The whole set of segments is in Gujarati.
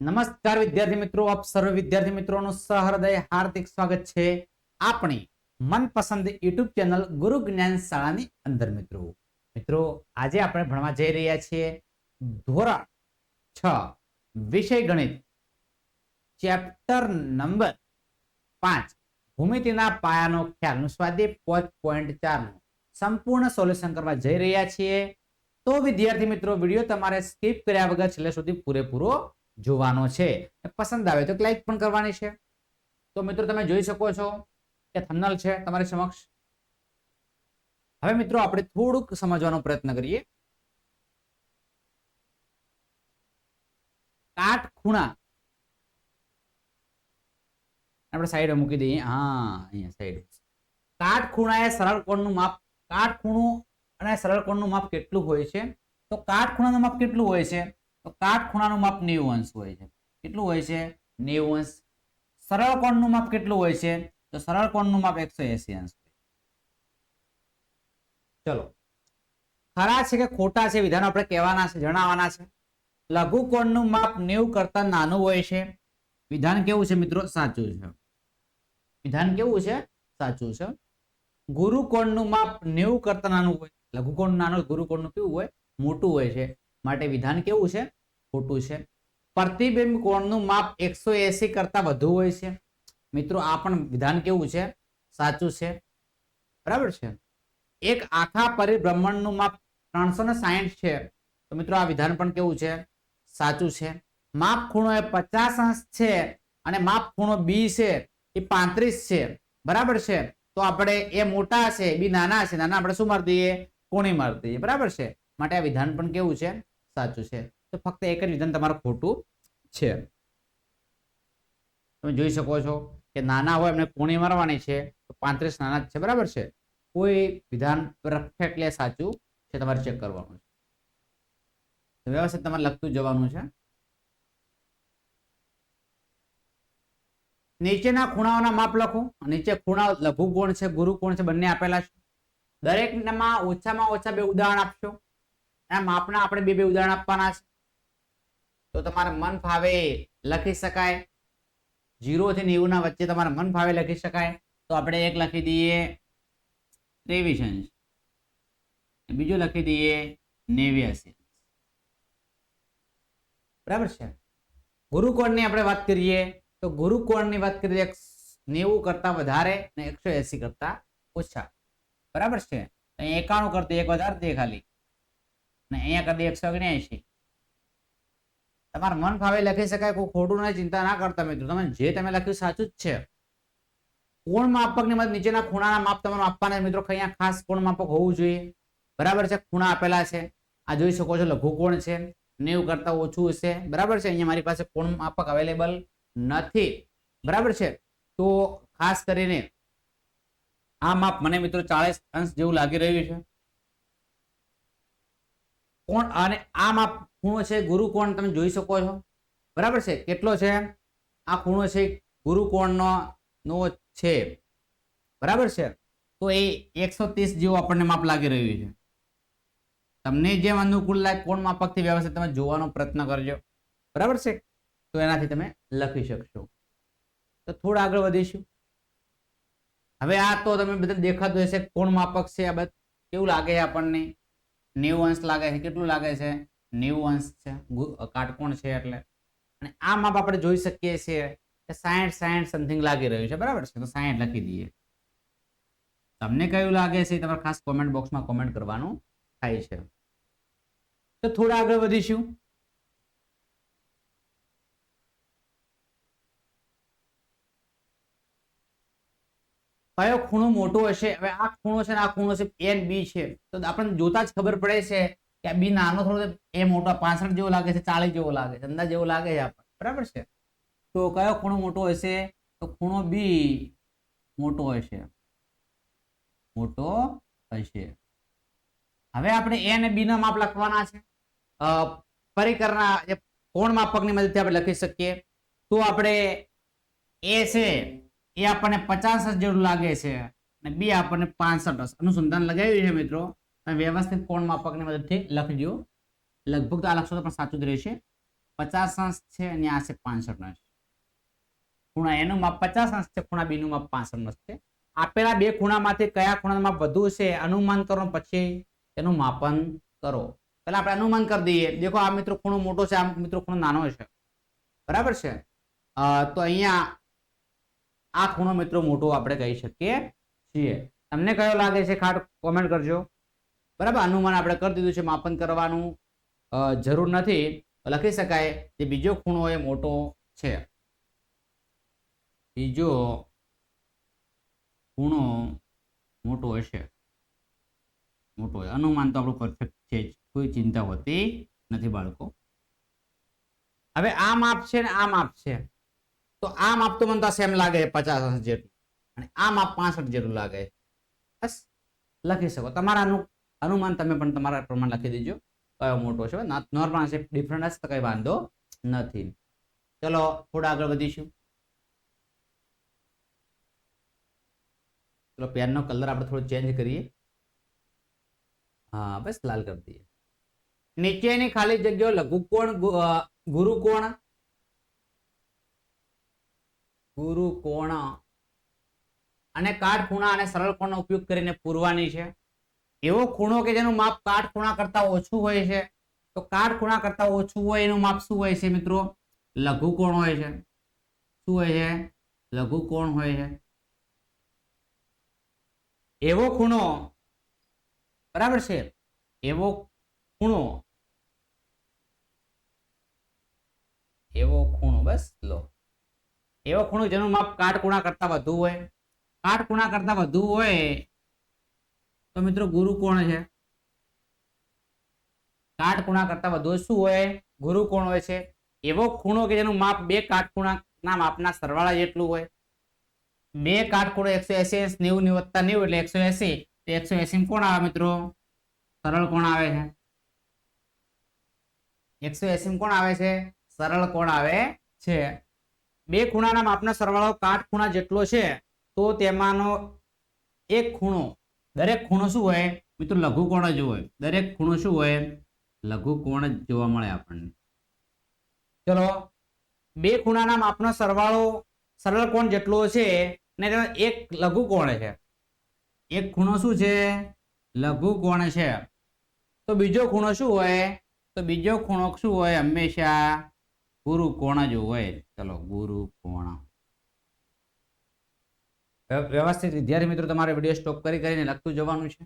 નમસ્કાર વિદ્યાર્થી મિત્રો, આપ સર્વ વિદ્યાર્થી મિત્રોનું સહૃદય હાર્દિક સ્વાગત છે આપણી મનપસંદ યુટ્યુબ ચેનલ ગુરુ જ્ઞાન શાળાની અંદર મિત્રો. મિત્રો, આજે આપણે ભણવા જઈ રહ્યા છીએ ધોરણ છ, વિષય ગણિત, ચેપ્ટર નંબર પાંચ, ભૂમિતિના પાયાનો ખ્યાલનું સ્વાધ્યાય પાંચ પોઈન્ટ ચારનું. સંપૂર્ણ સોલ્યુશન કરવા જઈ રહ્યા છીએ. તો વિદ્યાર્થી મિત્રો, વીડિયો તમારે સ્કીપ કર્યા વગર છેલ્લે સુધી પૂરેપૂરો જોવાનો છે પસંદ આવે તો ક્લિક પણ કરવાની છે. તો મિત્રો તમે જોઈ શકો છો કે થનલ છે તમારી સમક્ષ. હવે મિત્રો આપણે થોડુંક સમજવાનો પ્રયત્ન કરીએ. કાટ ખૂણા આપણે સાઈડ મૂકી દઈએ. હા, અહીંયા સાઈડ કાટ ખૂણા એ સરળ કોણનું માપ કાટ ખૂણું અને સરળ કોણનું માપ કેટલું હોય છે? તો કાટ ખૂણાનું માપ કેટલું હોય છે? તો કાટ ખૂણાનું માપ નેવું અંશ હોય છે. કેટલું હોય છે? નેવું અંશ. સરળ કોણનું માપ કેટલું હોય છે? તો સરળ કોણનું માપ એકસો એસી અંશ ચલો. ખરા છે કે ખોટા છે વિધાન આપણે કહેવાના છે જણાવવાના છે. લઘુ કોણનું માપ નેવું કરતા નાનું હોય છે. વિધાન કેવું છે મિત્રો? સાચું છે. વિધાન કેવું છે? સાચું છે. ગુરુ કોણનું માપ નેવું કરતા નાનું હોય. લઘુ કોણ નાનું ગુરુ કોણનું કેવું હોય? મોટું હોય છે. માટે વિધાન કેવું છે? ખોટું છે. પ્રતિબિંબ કોણનું માપ એકસો એસી કરતા વધુ હોય છે. મિત્રો, આ પણ વિધાન કેવું છે? સાચું છે. બરાબર છે? એક આખા પરિભ્રમણનું માપ ત્રણસો ને સાહીઠ છે. તો મિત્રો, આ વિધાન પણ કેવું છે? સાચું છે. માપ ખૂણો એ પચાસ અંશ છે અને માપ ખૂણો બી છે એ પાંત્રીસ છે. બરાબર છે? તો આપણે એ મોટા છે બી નાના છે નાના આપણે શું મારી દઈએ? કોણી મારી દઈએ. બરાબર છે? માટે આ વિધાન પણ કેવું છે? સાચું છે. તો ફક્ત એક જ વિધાન તમારું ખોટું છે. તમે જોઈ શકો છો કે નાના હોય એમને કોણી મારવાની છે, તો પાંત્રીસ નાના છે, બરાબર છે? કોઈ વિધાન પરફેક્ટલી સાચું છે, તમારે ચેક કરવાનું છે. વ્યવસ્થિત તમારે લખતું જવાનું છે. નીચેના ખૂણાઓના માપ લખો. નીચે ખૂણા લઘુ કોણ છે, ગુરુ કોણ છે, બંને આપેલા છે. દરેકમાં ઓછામાં ઓછા બે ઉદાહરણ આપશો. એના માપના આપણે બે બે ઉદાહરણ આપવાના છે. તો તમારે મન ફાવે લખી શકાય. જીરો થી નેવું ના વચ્ચે તમારે મન ફાવે લખી શકાય. તો આપણે એક લખી દઈએ ત્રેવીસ અંશ. બીજું લખી દઈએ નેવ્યાસી બરાબર છે? ગુરુકોણની આપણે વાત કરીએ તો ગુરુકોણની વાત કરીએ નેવું કરતા વધારે ને એકસો એસી કરતા ઓછા. બરાબર છે? અહીંયા એકાણું કરતી, એક વધારે દે ખાલી. ને અહીંયા કરી દે એકસો ઓગણ્યાએસી તમારે મન ફાવે લખી શકાય, કોઈ ખોટું નહીં ચિંતા ના કરતા મિત્રો. તમે જે તમે લખ્યું સાચું જ છે. કોણ માપકની મદદ નીચેના ખૂણાના માપ તમારે આપવાના મિત્રો? અહીંયા ખાસ કોણ માપક હોવું જોઈએ? બરાબર છે? ખૂણા આપેલા છે. આ જોઈ શકો છો લઘુ કોણ છે? નેવું કરતા ઓછું હશે. બરાબર છે? અહીંયા મારી પાસે કોણ માપક અવેલેબલ નથી. બરાબર છે? તો ખાસ કરીને આ માપ મને મિત્રો ચાલીસ અંશ જેવું લાગી રહ્યું છે. કોણ અને આ માપ ખૂણો છે ગુરુ કોણ તમે જોઈ શકો છો. બરાબર છે? કેટલો છે? આ ખૂણો છે ગુરુ કોણનો નો છે બરાબર છે? તો એ એકસો ત્રીસ જેવું આપણને માપ લાગી રહ્યું છે. તમને જેમ અનુકૂળ લાગે કોણ માપકથી વ્યવસ્થિત તમે જોવાનો પ્રયત્ન કરજો. બરાબર છે? તો એનાથી તમે લખી શકશો. તો થોડા આગળ વધીશું. હવે આ તો તમે બધા દેખાતું હશે કોણ માપક છે આ બધું, કેવું લાગે છે આપણને? નેવું અંશ લાગે છે, કેટલું લાગે છે? નેવું અંશ છે. કાટકોણ છે એટલે. અને આ માપ આપણે જોઈ શકીએ છીએ કે સાઠ સાઠ સમથિંગ લાગી રહ્યું છે. બરાબર છે? તો સાઠ લખી દઈએ. તમને કયું લાગે છે તમારે ખાસ કોમેન્ટ બોક્સમાં કોમેન્ટ કરવાનું થાય છે. તો થોડા આગળ વધીશું. કયો ખૂણો મોટો હશે? હવે આ ખૂણો છે આ ખૂણો છે એન બી છે. તો આપણને જોતા જ ખબર પડે છે કે આ બી નાનો થોડો એ મોટો પાસઠ જેવો લાગે છે, ચાલીસ જેવો લાગે છે, અંદાજ જેવો લાગે છે આપણને. બરાબર છે? તો કયો ખૂણો મોટો હશે? તો ખૂણો બી મોટો હશે. મોટો હશે. હવે આપણે એ અને બી ના માપ લખવાના છે. પરિકરના કોણ માપકની મદદથી આપણે લખી શકીએ. તો આપણે એ છે એ આપણને પચાસ જ જેટલું લાગે છે અને બી આપણને પાંસઠ અનુસંધાન લગાવ્યું છે મિત્રો. તમે વ્યવસ્થિત કોણ માપકની મદદથી લખજો લગભગ તો આ લખશો તો પણ સાચું જ રહેશે પચાસ અંશ છે અને આ છે પાસઠ અંશ. ખૂણા એનું માપ પચાસ અંશ છે, ખૂણા બીનું માપ પાંસઠ અંશ છે. આપેલા બે ખૂણામાંથી કયા ખૂણાનું માપ વધુ છે અનુમાન કરો પછી તેનું માપન કરો. પહેલા આપણે અનુમાન કરી દઈએ. દેખો આ મિત્રો ખૂણો મોટો છે, આ મિત્રો ખૂણો નાનો છે. બરાબર છે? તો અહીંયા આ ખૂણો મિત્રો મોટો આપણે કહી શકીએ છીએ. તમને કયો લાગે છે ખાટ? કોમેન્ટ કરજો. બરાબર? અનુમાન આપણે કરી દીધું છે, માપન કરવાનું. જરૂર નથી. લખી શકાય જે બીજો ખૂણો એ મોટો છે. બીજો ખૂણો મોટો હશે. મોટો અનુમાન તો આપણું પરફેક્ટ છે કોઈ ચિંતા હોતી નથી બાળકો. હવે આ માપ છે ને આ માપ છે. તો આ માપ તો મને તો સેમ લાગે પચાસ અંશ જેટલું. અને આ માપ પાસઠ જેટલું લાગે. બસ, લખી શકો. તમારા અનુમાન તમે પણ તમારા પ્રમાણે લખી દેજો. કયો મોટો છે? નોર્મલ છે ડિફરન્ટ હશે તો કઈ વાંધો નથી. ચલો, થોડા આગળ વધીશું. ચલો, પેનનો કલર આપણે થોડો ચેન્જ કરીએ. હા, બસ લાલ કરી દઈએ. નીચેની ખાલી જગ્યાઓ લઘુકોણ ગુ- ગુરુકોણ ગુરુકોણ અને કાટખૂણા અને સરળ કોણનો ઉપયોગ કરીને પૂરવાની છે. એવો ખૂણો કે જેનું માપ કાટખૂણા કરતા ઓછું હોય છે. તો કાટખૂણા કરતા ઓછું હોય એનું માપ શું હોય છે મિત્રો? લઘુકોણ હોય છે. શું હોય છે? લઘુકોણ હોય છે. એવો ખૂણો, બરાબર છે? એવો ખૂણો એવો ખૂણો, બસ લો. એવો ખૂણો જેનું માપ કાટખૂણા કરતા વધુ હોય. કાટખૂણા કરતા વધુ હોય તો મિત્રો ગુરુ કોણ છે? કાટખૂણા કરતા વધુ શું હોય? ગુરુ કોણ હોય છે? એવો ખૂણો કે જેનું માપ બે કાટખૂણાના માપના સરવાળા જેટલું હોય. બે કાટખૂણો એકસો એસી અંશ નેવું નેવું વત્તા નેવું એટલે એકસો એસી. એકસો એસી કોણ આવે મિત્રો? સરળ કોણ આવે છે? એકસો એસી કોણ આવે છે? સરળ કોણ આવે છે? બે ખૂણાના માપના સરવાળો કાટખૂણા જેટલો છે, તો તેમાંનો એક ખૂણો, દરેક ખૂણો શું હોય? મિત્રો લઘુ કોણ જ હોય. દરેક ખૂણો શું હોય? લઘુ કોણ જ જોવા મળે આપણને. ચલો, બે ખૂણાના માપનો સરવાળો સરળ કોણ જેટલો છે, ને તેનો એક લઘુ કોણ છે. એક ખૂણો શું છે? લઘુ કોણ છે. તો બીજો ખૂણો શું હોય? તો બીજો ખૂણો શું હોય? હંમેશા ગુરુ કોણ જ હોય ચલો, ગુરુ કોણ. વ્યવસ્થિત વિદ્યાર્થી મિત્રો, તમારે વીડિયો સ્ટોપ કરી કરીને લખતું જવાનું છે.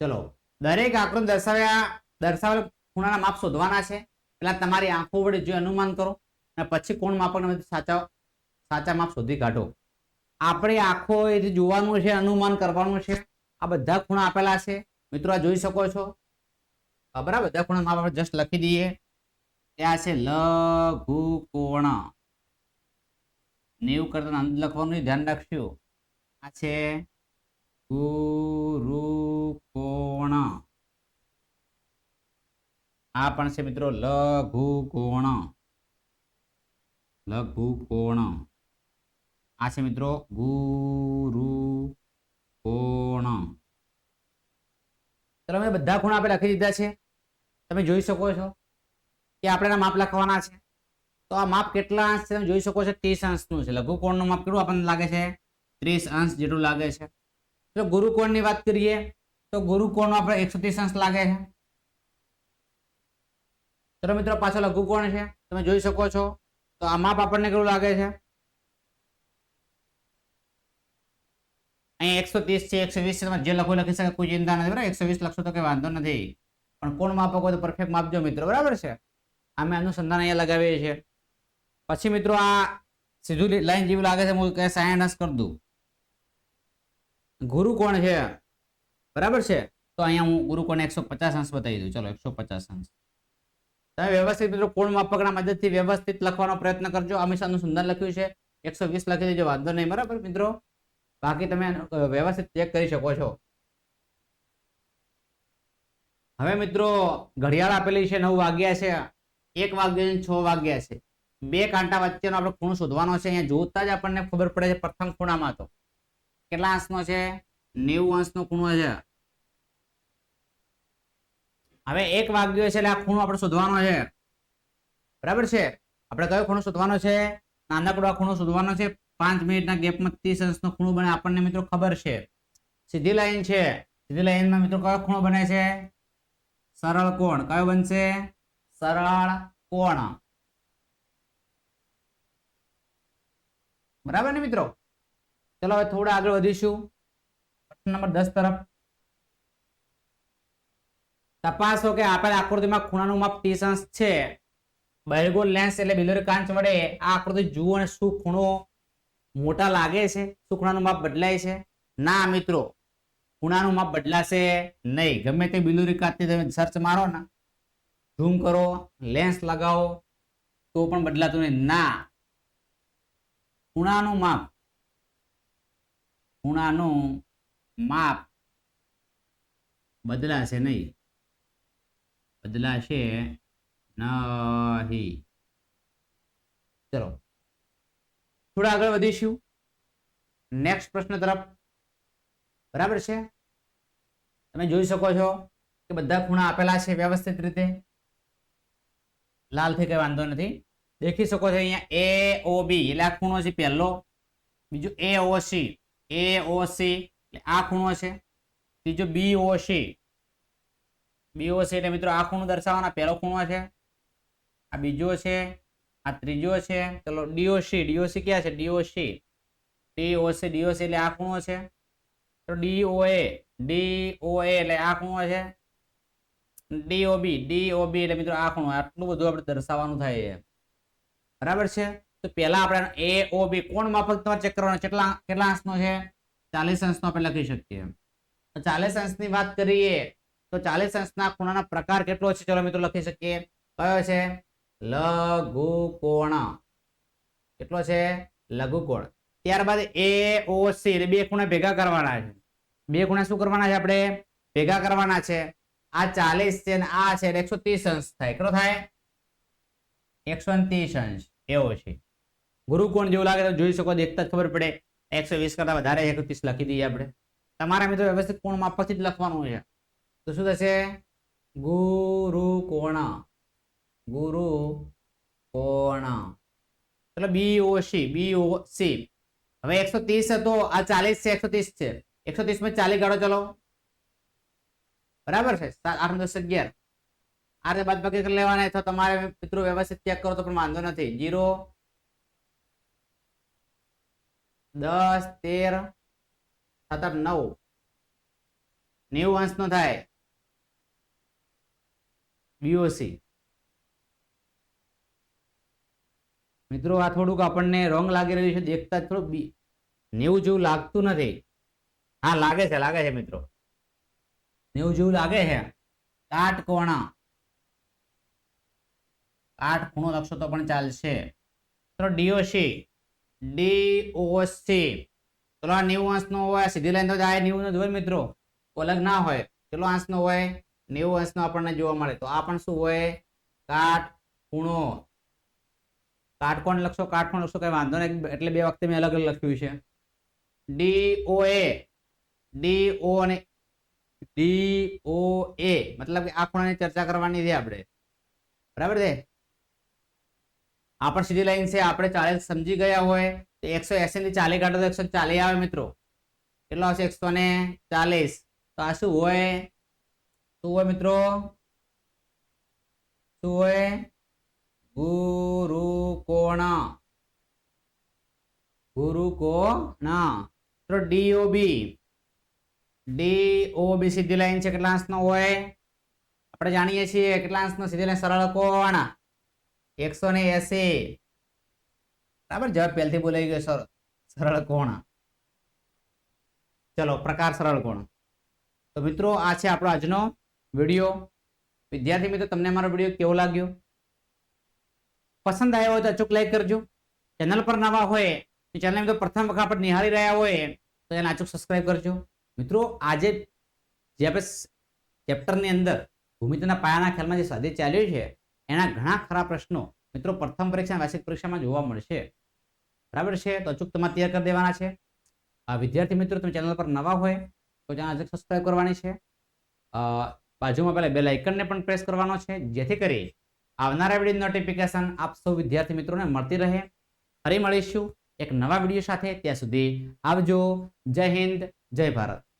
ચલો, દરેક આકૃતિ દર્શાવ્યા, દર્શાવેલ ખૂણાના માપ શોધવાના છે. પેલા તમારી આંખો વડે જે અનુમાન કરો, અને પછી કોણ માપકને સાચા સાચા માપ શોધી કાઢો. આપણે આંખો એ જોવાનું છે, અનુમાન કરવાનું છે, આ બધા ખૂણા આપેલા છે. મિત્રો, આ જોઈ શકો છો. બરાબર. ખૂણા માપ આપણે જસ્ટ લખી દઈએ. ત્યાં છે લઘુ કોણ નેવું કરતા અંત લખવાનું ધ્યાન રાખજો. આ છે ગુરુ કોણ આ પણ છે મિત્રો લઘુ કોણ લઘુ કોણ આ છે મિત્રો ગુરુ કોણ ચલો મેં બધા ખૂણા આપણે લખી દીધા છે. તમે જોઈ શકો છો કે આપણે માપ લખવાના છે. તો આ માપ કેટલા અંશ છે તમે જોઈ શકો છો ત્રીસ અંશનું છે. લઘુ કોણનું માપ કેટલું આપણને લાગે છે? ત્રીસ અંશ જેટલું લાગે છે. જો ગુરુકોણની વાત કરીએ તો ગુરુકોણનો આપણે એકસો ત્રીસ અંશ લાગે છે. ચલો મિત્રો, પાછો લઘુ કોણ છે. તમે જોઈ શકો છો તો આ માપ આપણને કેવું લાગે છે? અહીં એકસો ત્રીસ છે, એકસો વીસ છે. તમે જે લખો લખી શકે કોઈ ચિંતા નથી, બરાબર? એકસો વીસ લખશો તો કંઈ વાંધો નથી. પણ કોણ માપક હોય તો પરફેક્ટ માપજો મિત્રો, બરાબર છે? અમે અનુસંધાન અહીંયા લગાવીએ છીએ. પછી મિત્રો આ સીધું લાઈન જેવું લાગે છે, હું કે સાયન્સ કરી દઉં. ગુરુ કોણ છે? બરાબર છે? તો અહીંયા હું ગુરુ કોણ એકસો પચાસ અંશ બતાવી દઉં. ચલો, એકસો પચાસ અંશ. તમે વ્યવસ્થિત મિત્રો કોણ માપકના મદદથી વ્યવસ્થિત લખવાનો પ્રયત્ન કરજો. હંમેશા અનુસંધાન લખ્યું છે. એકસો વીસ લખી દેજો, વાંધો નહીં, બરાબર મિત્રો? બાકી તમે વ્યવસ્થિત ચેક કરી શકો છો. હવે મિત્રો, ઘડિયાળ આપેલી છે નવ વાગ્યા છે. એક વાગ્યા છ વાગ્યા છે. બે કાંટા વચ્ચેનો આપણે ખૂણો શોધવાનો છે. અહીંયા જોતા જ આપણને ખબર પડે છે પ્રથમ ખૂણામાં તો. કેટલા અંશનો છે? નેવું અંશનો ખૂણો છે. હવે એક વાગ્યો છે એટલે આ ખૂણો આપણે શોધવાનો છે. બરાબર છે? આપણે કયો ખૂણો શોધવાનો છે? નાનકડો આ ખૂણો શોધવાનો છે. પાંચ મિનિટના ગેપમાં ત્રીસ અંશનો ખૂણો બને આપણને મિત્રો ખબર છે. સીધી લાઈન છે. સીધી લાઈનમાં મિત્રો કયો ખૂણો બને છે? સરળ કોણ? કયો બનશે? સરળ કોણ? બરાબર ને મિત્રો? ચલો હવે થોડા આગળ વધીશું. પ્રશ્ન નંબર દસ તરફ. તપાસો કે આપેલ આકૃતિમાં ખૂણાનું માપ 30 અંશ છે. બહિર્ગોળ લેન્સ એટલે બિલોરી કાંચ વડે આ આકૃતિ જુઓ અને શું ખૂણો મોટા લાગે છે? શું ખૂણાનું માપ બદલાય છે? ના મિત્રો ખૂણાનું માપ બદલાશે નહીં. ગમે તે બિલોરી કાચથી તમે સર્ચ મારો ને ઝૂમ કરો લેન્સ લગાવો, તો પણ બદલાતું નહીં. ના. ખૂણાનું માપ ખૂણાનું માપ બદલાશે નહીં. બદલાશે નહીં. ચલો. થોડા આગળ વધીશું. નેક્સ્ટ પ્રશ્ન તરફ. બરાબર છે? તમે જોઈ શકો છો કે બધા ખૂણા આપેલા છે વ્યવસ્થિત રીતે. લાલથી કંઈ વાંધો નથી. દેખી શકો છો અહીંયા એ ઓ બી એટલે આ ખૂણો છે પહેલો. બીજો એ ઓ સી એ ઓ સી એટલે આ ખૂણો છે. ત્રીજો બી O C B O C એટલે મિત્રો આ ખૂણો દર્શાવવાના પહેલો ખૂણો છે. આ બીજો છે. આ ત્રીજો છે. ચલો ડીઓસી ડીઓસી ક્યાં છે? ડીઓસી ડીઓસી ડીઓસી એટલે આ ખૂણો છે. તો ડીઓએ એટલે આ ખૂણો છે? ડીઓબી ડીઓબી એટલે મિત્રો આ ખૂણો આટલું બધું આપણે દર્શાવવાનું થાય છે. બરાબર છે? તો પહેલા આપણે એ બી કોણ માફક તમારે ચેક કરવાનો? કેટલા કેટલા અંશનો છે? ચાલીસ અંશનો આપણે લખી શકીએ. તો ચાલીસ અંશની વાત કરીએ, તો ચાલીસ અંશના ખૂણાનો પ્રકાર કેટલો છે? ચલો મિત્રો લખી શકીએ. કયો છે? લઘુકોણ. કેટલો છે? લઘુકોણ. ત્યારબાદ એ ઓ સી બે ખૂણા ભેગા કરવાના છે. બે ગુણા શું કરવાના છે આપણે? ભેગા કરવાના છે. આ ચાલીસ છે આ છે એકસો ત્રીસ અંશ થાય. કેટલો થાય? એકસો ત્રીસ અંશ. એવો છે. ગુરુકોણ જેવું લાગે તો જોઈ શકો, દેખતા જ ખબર પડે. એકસો વીસ કરતા વધારે એકસો ત્રીસ લખી દઈએ આપણે. તમારા મિત્રો વ્યવસ્થિત કોણ માપથી જ લખવાનું છે. તો શું થશે? ગુરુ કોણ? ગુરુ કોણ? ચલો બી ઓ સી, બી ઓ સી. હવે એકસો ત્રીસ હતો, આ ચાલીસ છે, એકસો ત્રીસ છે. એકસો ત્રીસમાં ચાલી ગાળો ચલાવો. બરાબર છે? આઠ દસ, અગિયાર. આ રીતે બાદ બાકી લેવાના તો તમારે મિત્રો વ્યવસ્થિત ચેક કરો તો પણ વાંધો નથી. જીરો, દસ, તેર, સાત, આઠ, નવ. નેવું અંશ નો થાય. બીઓસી મિત્રો, આ થોડુંક આપણને રોંગ લાગી રહ્યું છે, દેખતા થોડું નેવું જેવું લાગતું નથી. હા, લાગે છે લાગે છે મિત્રો. નેવું જેવું લાગે છે. કાટકોણા કાટ ખૂણો લખશો તો પણ ચાલશે. તો ડીઓસી ડીઓસી ચલો, આ નેવું અંશ નો હોય સીધી લાઈન તો જાય નેવું નો હોય મિત્રો. અલગ ના હોય કેટલો અંશ નો હોય, નેવું અંશ નો આપણને જોવા મળે. તો આ પણ શું હોય? કાટ ખૂણો. કાટકોણ લખશો? કાટકોણ લખશો? કઈ વાંધો નહીં, એટલે બે વખતે મેં અલગ અલગ લખ્યું છે. ડી ઓ એ. ડી ઓ અને ડી ઓ એ. મતલબ કે આ ખૂણાની ચર્ચા કરવાની છે આપણે. બરાબર છે? આ પણ સીધી લાઈન છે, આપણે ચાલીસ સમજી ગયા હોય. તો એકસો એસી ની ચાલી કાઢો તો એકસો ચાલી આવે મિત્રો. કેટલો આવશે? એકસો ને ચાલીસ. તો આ શું હોય? શું હોય મિત્રો? શું હોય? ગુરુકોણ. ગુરુકોણ. ગુરુ કોણ ઓ ડીઓબી સીધી લાઈન છે કેટલા અંશનો હોય? આપણે જાણીએ છીએ કેટલા અંશનો સીધી લાઈન સરળ કોણ એકસો ને એસી. બરાબર? જવાબ પહેલથી બોલાઈ ગયો સર, સરળ કોણ? ચલો, પ્રકાર સરળ કોણ? તો મિત્રો, આ છે આપણો આજનો વીડિયો. વિદ્યાર્થી મિત્રો, તમને મારો વીડિયો કેવો લાગ્યો? પસંદ આવ્યો હોય તો અચૂક લાઈક કરજો. ચેનલ પર નવા હોય ચેનલ મિત્રો પ્રથમ વખત આપણે નિહાળી રહ્યા હોય, તો એને અચૂક સબસ્ક્રાઈબ કરજો. મિત્રો, આજે જે આપણે ચેપ્ટરની અંદર ભૂમિતિના પાયાના ખ્યાલમાં જે સ્વાધ્યાય ચાલ્યું છે, એના ઘણા ખરા પ્રશ્નો મિત્રો પ્રથમ પરીક્ષા વાર્ષિક પરીક્ષામાં જોવા મળશે. બરાબર છે? તો અચૂક તમારે તૈયાર કરી દેવાના છે. વિદ્યાર્થી મિત્રો, તમે ચેનલ પર નવા હોય તો ચેનલ સબસ્ક્રાઈબ કરવાની છે. બાજુમાં પેલા બે આઇકનને પણ પ્રેસ કરવાનો છે, જેથી કરી આવનારા વીડિયો નોટિફિકેશન આપ સૌ વિદ્યાર્થી મિત્રોને મળતી રહે. ફરી મળીશું એક નવા વીડિયો સાથે. ત્યાં સુધી આવજો. જય હિન્દ. જય ભારત.